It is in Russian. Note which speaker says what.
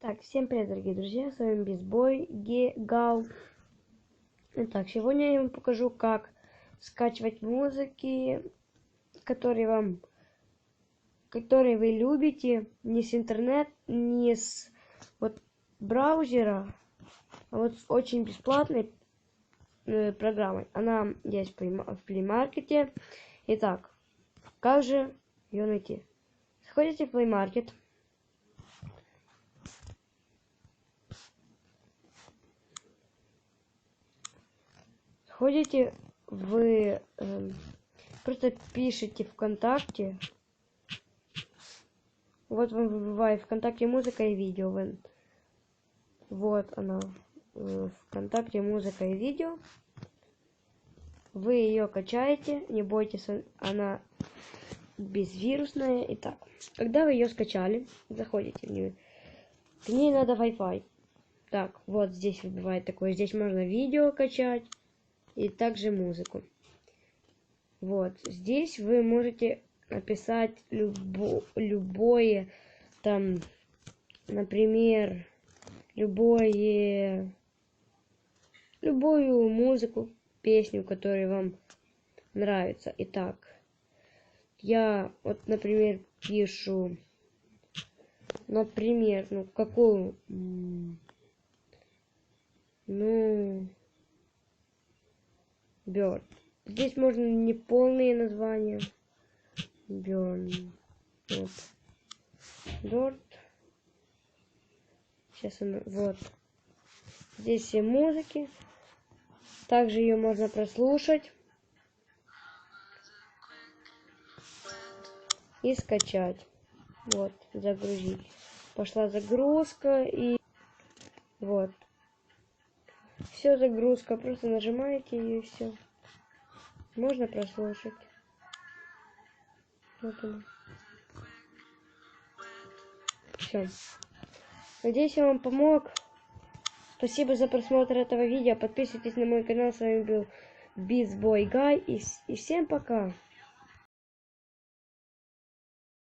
Speaker 1: Так, всем привет, дорогие друзья, с вами Бизбой Гал. Итак, сегодня я вам покажу, как скачивать музыки, которые вам, которые вы любите, не с интернет, не с вот браузера, а вот с очень бесплатной э, программой. Она есть в плеймаркете. Итак, как же ее найти? Заходите в Play Market. Ходите в... Э, просто пишите ВКонтакте. Вот вам выбивает ВКонтакте музыка и видео. Вот она. ВКонтакте музыка и видео. Вы ее качаете, не бойтесь, она безвирусная. Итак, когда вы ее скачали, заходите в нее. К ней надо Wi-Fi. Так, вот здесь выбивает такое. Здесь можно видео качать и также музыку. Вот, здесь вы можете написать любо, любое, там, например, любое, любую музыку, песню, которая вам нравится. Итак, я вот, например, пишу, например, ну, какую, ну, Bird. Здесь можно не полные названия. Burn. Вот. Bird. Сейчас она... Вот. Здесь все музыки. Также ее можно прослушать. И скачать. Вот. Загрузить. Пошла загрузка и... Вот. Все, загрузка. Просто нажимаете и все. Можно прослушать. Вот он. Все. Надеюсь, я вам помог. Спасибо за просмотр этого видео. Подписывайтесь на мой канал. С вами был Бизбой Гай. И, и всем пока.